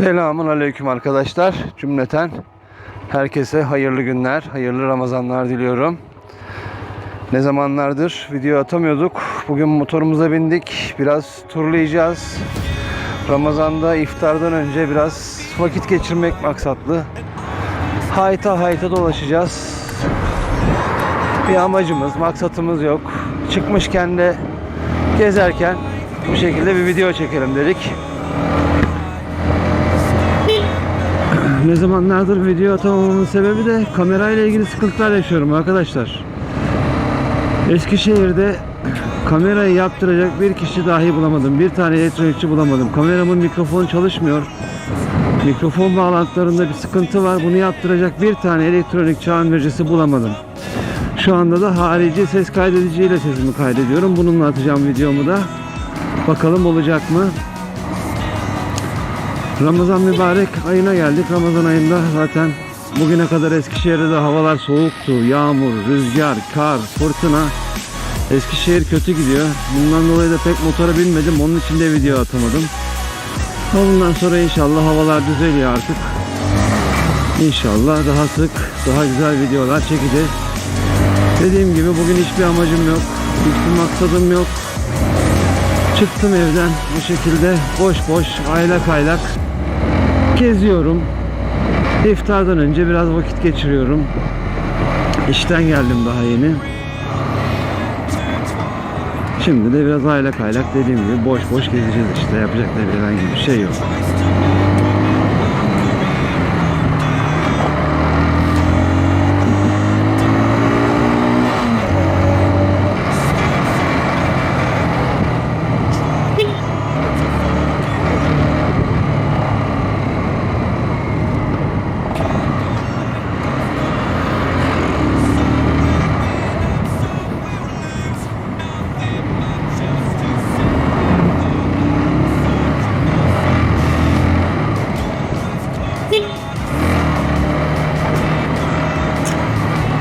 Selamun aleyküm arkadaşlar. Cümleten herkese hayırlı günler, hayırlı Ramazanlar diliyorum. Ne zamanlardır video atamıyorduk. Bugün motorumuza bindik. Biraz turlayacağız. Ramazan'da iftardan önce biraz vakit geçirmek maksatlı. Hayta hayta dolaşacağız. Bir amacımız, maksatımız yok. Çıkmışken de gezerken bu şekilde bir video çekelim dedik. Ne zamanlardır video atamamamın sebebi de kamerayla ilgili sıkıntılar yaşıyorum arkadaşlar. Eskişehir'de kamerayı yaptıracak bir kişi dahi bulamadım. Bir tane elektronikçi bulamadım. Kameramın mikrofonu çalışmıyor. Mikrofon bağlantılarında bir sıkıntı var. Bunu yaptıracak bir tane elektronik tamircisi bulamadım. Şu anda da harici ses kaydediciyle sesimi kaydediyorum. Bununla atacağım videomu da. Bakalım olacak mı? Ramazan mübarek ayına geldik. Ramazan ayında zaten bugüne kadar Eskişehir'de de havalar soğuktu. Yağmur, rüzgar, kar, fırtına. Eskişehir kötü gidiyor. Bundan dolayı da pek motora binmedim. Onun için de video atamadım. Ama bundan sonra inşallah havalar düzeliyor artık. İnşallah daha sık, daha güzel videolar çekeceğiz. Dediğim gibi bugün hiçbir amacım yok. Hiçbir maksadım yok. Çıktım evden bu şekilde boş boş aylak aylak geziyorum. İftardan önce biraz vakit geçiriyorum. İşten geldim daha yeni. Şimdi de biraz aylak aylak dediğim gibi boş boş gezeceğiz işte. Yapacak da bir herhangi bir şey yok.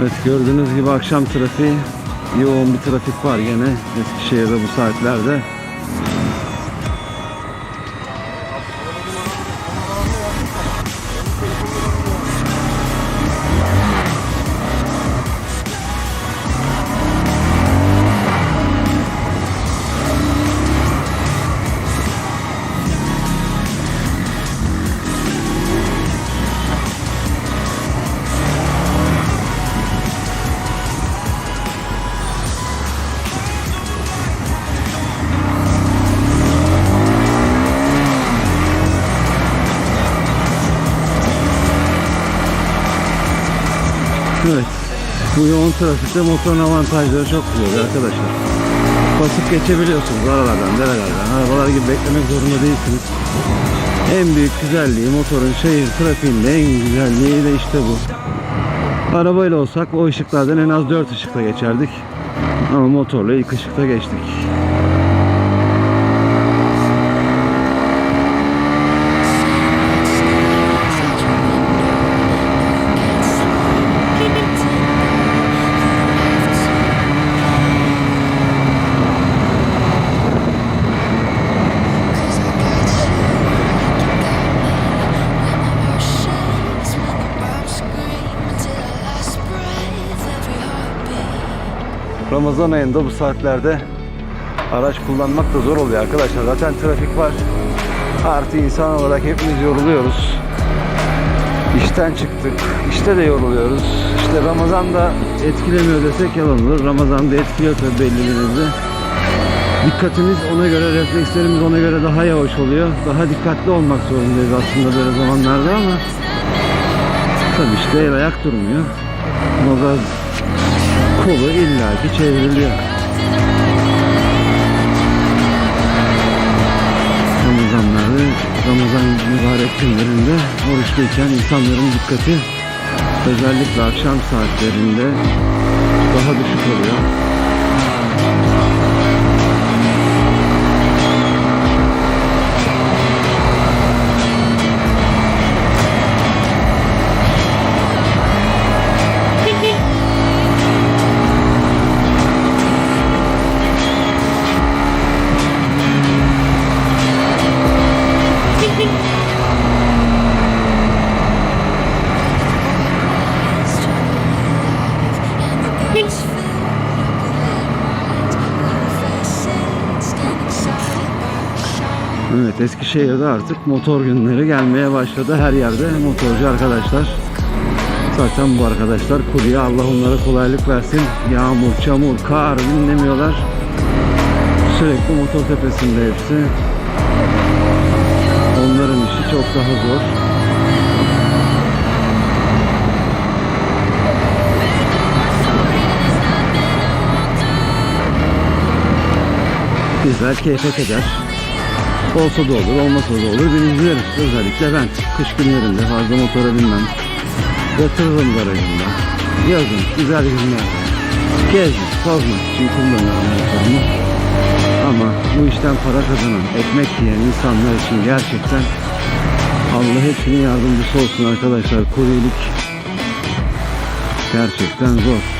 Evet gördüğünüz gibi akşam trafiği yoğun bir trafik var gene Eskişehir'de bu saatlerde. Bu yoğun trafikte motorun avantajları çok güzel arkadaşlar. Basıp geçebiliyorsunuz aralardan, derelerden. Arabalar gibi beklemek zorunda değilsiniz. En büyük güzelliği motorun şehir trafiğinde en güzelliği de işte bu. Arabayla olsak o ışıklardan en az 4 ışıkta geçerdik. Ama motorla ilk ışıkta geçtik. Ramazan ayında bu saatlerde araç kullanmak da zor oluyor arkadaşlar. Zaten trafik var. Artı insan olarak hepimiz yoruluyoruz. İşten çıktık. İşte de yoruluyoruz. İşte Ramazan'da etkilemiyor desek yalan olur. Ramazan'da etkiliyor tabii belli bir. Dikkatimiz ona göre, reflekslerimiz ona göre daha yavaş oluyor. Daha dikkatli olmak zorundayız aslında böyle zamanlarda ama tabii işte el ayak durmuyor. O da kolu illaki çevriliyor. Ramazanlarda, Ramazan mübarek günlerinde oruçluyken insanların dikkati özellikle akşam saatlerinde daha düşük oluyor. Eskişehir'de artık motor günleri gelmeye başladı. Her yerde motorcu arkadaşlar. Zaten bu arkadaşlar kurye Allah onlara kolaylık versin. Yağmur, çamur, kar dinlemiyorlar. Sürekli motor tepesinde hepsi. Onların işi çok daha zor. Bizler keyfe keder. Olsa da olur, olmasa da olur. Binicilerim. Özellikle ben. Kış günlerinde fazla motora binmem. Yatırırım garajımda. Yazın, güzel günlerde. Gezmek, tozmak için kullanıyorum motorumu. Ama bu işten para kazanan, ekmek yiyen insanlar için gerçekten Allah hepsinin yardımcısı olsun arkadaşlar. Kuryelik gerçekten zor.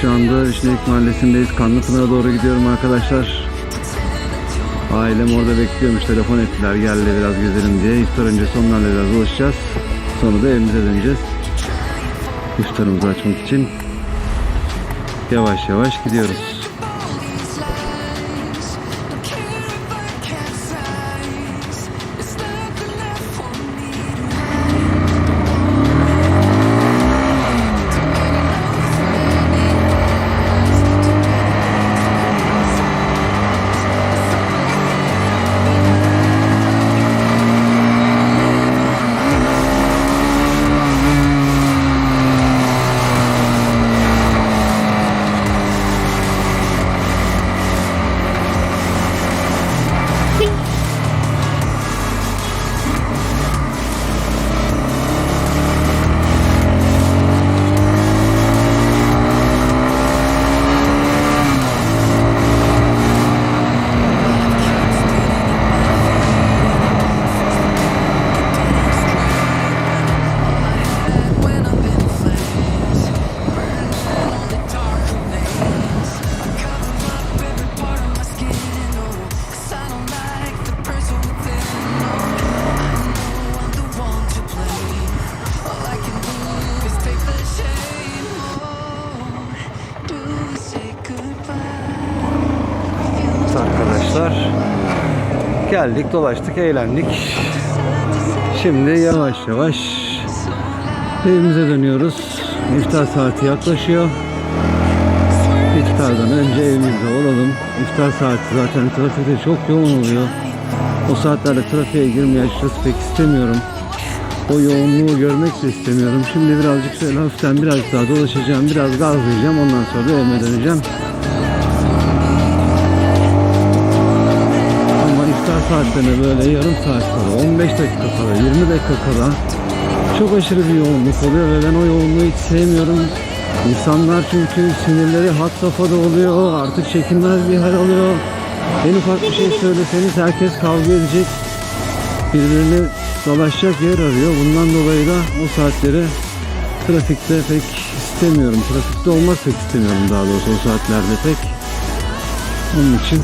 Şu anda Vişnelik Mahallesi'ndeyiz. Kanlıpınar'a doğru gidiyorum arkadaşlar. Ailem orada bekliyormuş. Telefon ettiler. Gel de biraz gezelim diye. İftar öncesi onlarla biraz dolaşacağız. Sonra da evimize döneceğiz. İftarımızı açmak için yavaş yavaş gidiyoruz. Geldik, dolaştık, eğlendik. Şimdi yavaş yavaş evimize dönüyoruz. İftar saati yaklaşıyor. İftardan önce evimizde olalım. İftar saati zaten trafikte çok yoğun oluyor. O saatlerde trafiğe girmeyi açıkçası pek istemiyorum. O yoğunluğu görmek de istemiyorum. Şimdi birazcık şöyle hafiften biraz daha dolaşacağım. Biraz gazlayacağım. Ondan sonra evime döneceğim. Saatlerine böyle yarım saat kala, 15 dakika kala, 20 dakika kala çok aşırı bir yoğunluk oluyor ve ben o yoğunluğu hiç sevmiyorum. İnsanlar çünkü sinirleri had safhada oluyor, artık çekilmez bir hal alıyor. En ufak bir şey söyleseniz herkes kavga edecek, birbirini dalaşacak yer arıyor. Bundan dolayı da o saatleri trafikte pek istemiyorum. Trafikte olmak pek istemiyorum daha doğrusu o saatlerde pek. Onun için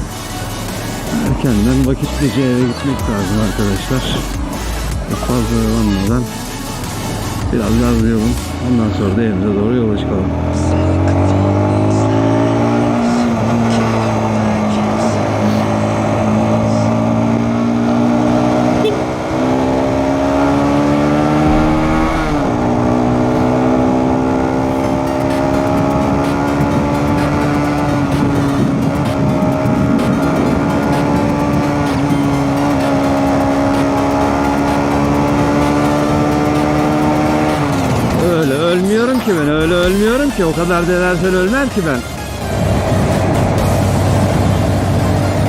erkenden vakitlice eve gitmek lazım arkadaşlar. Fazla oyalanmadan biraz gazlayalım. Ondan sonra da evimize doğru yola çıkalım. ki ben öyle ölmüyorum ki o kadar denersen ölmem ki ben.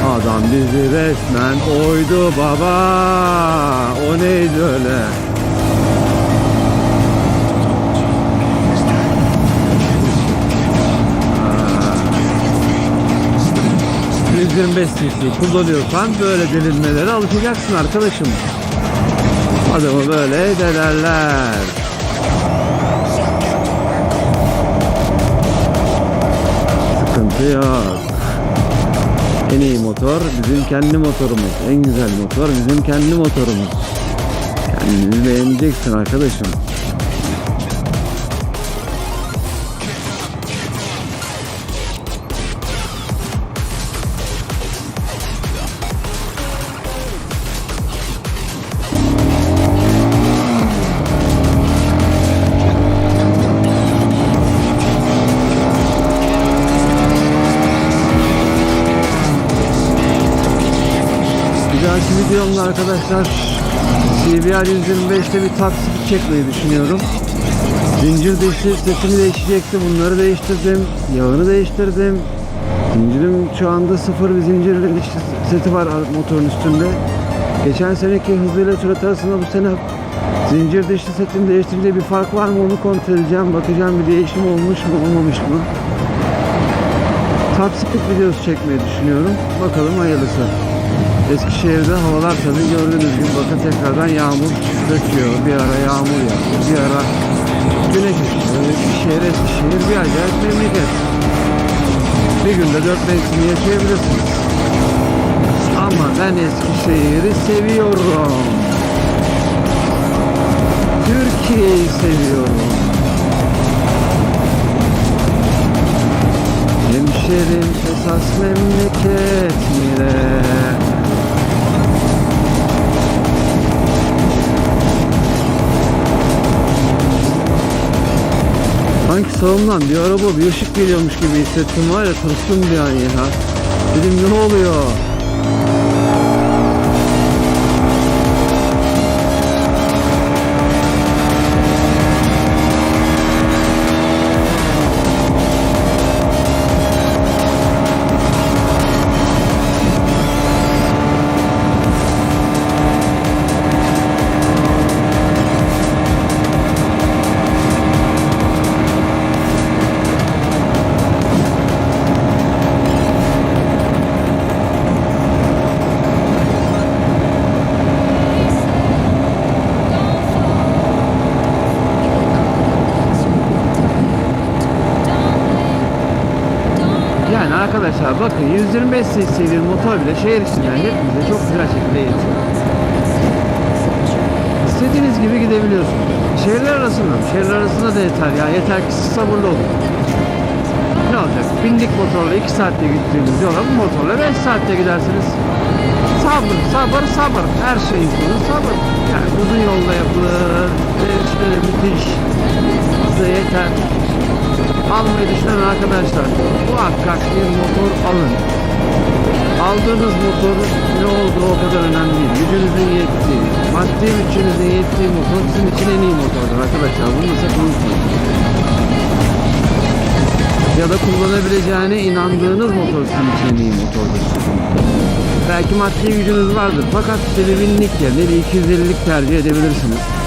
Adam bizi resmen oydu baba. O neydi öyle? Ha. 125 cc kullanıyorsan böyle delirmelere alışacaksın arkadaşım. Adamı böyle ederler. Sıkıntı yok. En iyi motor bizim kendi motorumuz. En güzel motor bizim kendi motorumuz. Kendini beğeneceksin arkadaşım. Dahaki videomda arkadaşlar CBR 125'te bir taksi çekmeyi düşünüyorum. Zincir dışı setimi değişecekti. Bunları değiştirdim. Yağını değiştirdim. Zincirim şu anda sıfır bir zincir seti var motorun üstünde. Geçen seneki hızıyla sürat arasında bu sene zincir dişli setin değiştirdiği bir fark var mı onu kontrol edeceğim. Bakacağım bir değişim olmuş mu olmamış mı. Taksitlik videosu çekmeyi düşünüyorum. Bakalım hayırlısı. Eskişehir'de havalar tabii gördüğünüz gibi bakın tekrardan yağmur döküyor. Bir ara yağmur yağıyor. Bir ara güneş ışıyor. Eskişehir, Eskişehir bir acayip memleket. Bir günde dört mevsimi yaşayabilirsiniz. Ama ben Eskişehir'i seviyorum. Türkiye'yi seviyorum. Hemşerim esas memleket mire. Sanki sağımdan bir araba bir ışık geliyormuş gibi hissettim var ya tırstım bir an ya. Dedim ne oluyor? Arkadaşlar bakın 125 cc bir motor bile şehir içinden hepimize çok güzel şekilde yetiyor. İstediğiniz gibi gidebiliyorsunuz. Şehirler arasında, şehirler arasında da yeter ya. Yeter ki siz sabırlı olun. Ne olacak? Bindik motorla 2 saatte gittiğimiz yola bu motorla 5 saatte gidersiniz. Sabır, sabır, sabır. Her şeyin sonu sabır. Yani uzun yolda yapılır. Ve şöyle müthiş. Size yeter. Almayı düşünen arkadaşlar muhakkak bir motor alın. Aldığınız motor ne olduğu o kadar önemli değil. Gücünüzün yettiği, maddi gücünüzün yettiği motor sizin için en iyi motordur arkadaşlar. Bunu sakın unutmayın. Ya da kullanabileceğine inandığınız motor sizin için en iyi motordur. Belki maddi gücünüz vardır fakat size bir binlik yerine bir 250'lik tercih edebilirsiniz.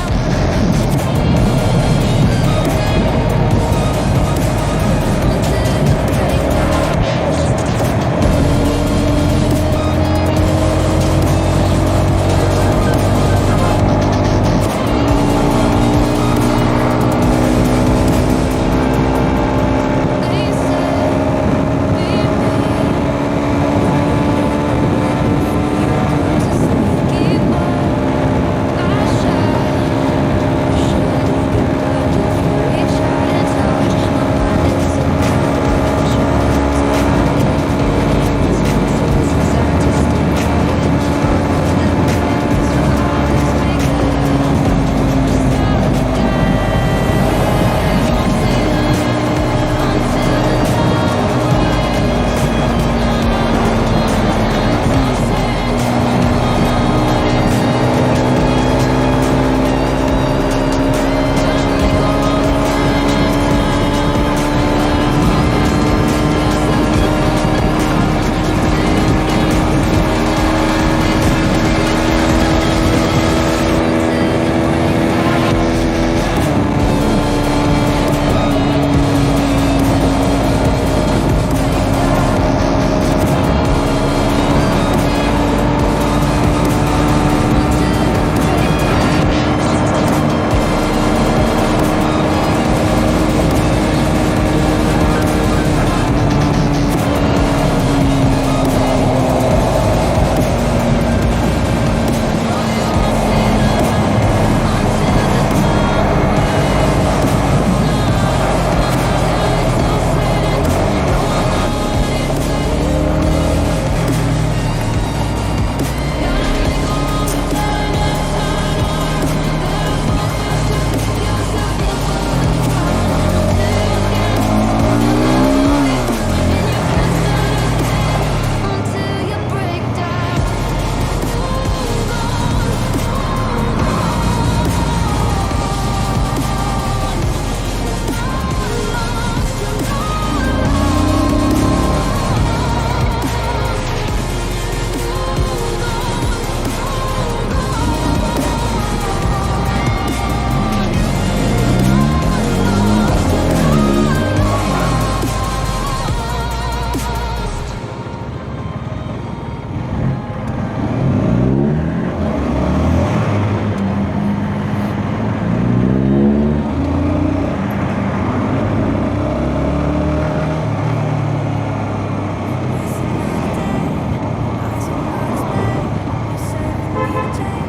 Thank you.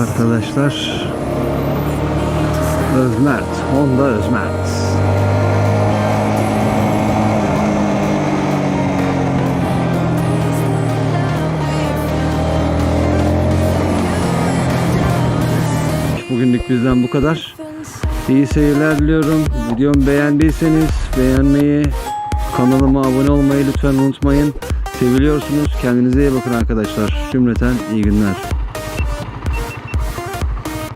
Arkadaşlar. Özmert. Honda Özmert. Bugünlük bizden bu kadar. İyi seyirler diliyorum. Videomu beğendiyseniz beğenmeyi, kanalıma abone olmayı lütfen unutmayın. Seviliyorsunuz. Kendinize iyi bakın arkadaşlar. Cümleten iyi günler.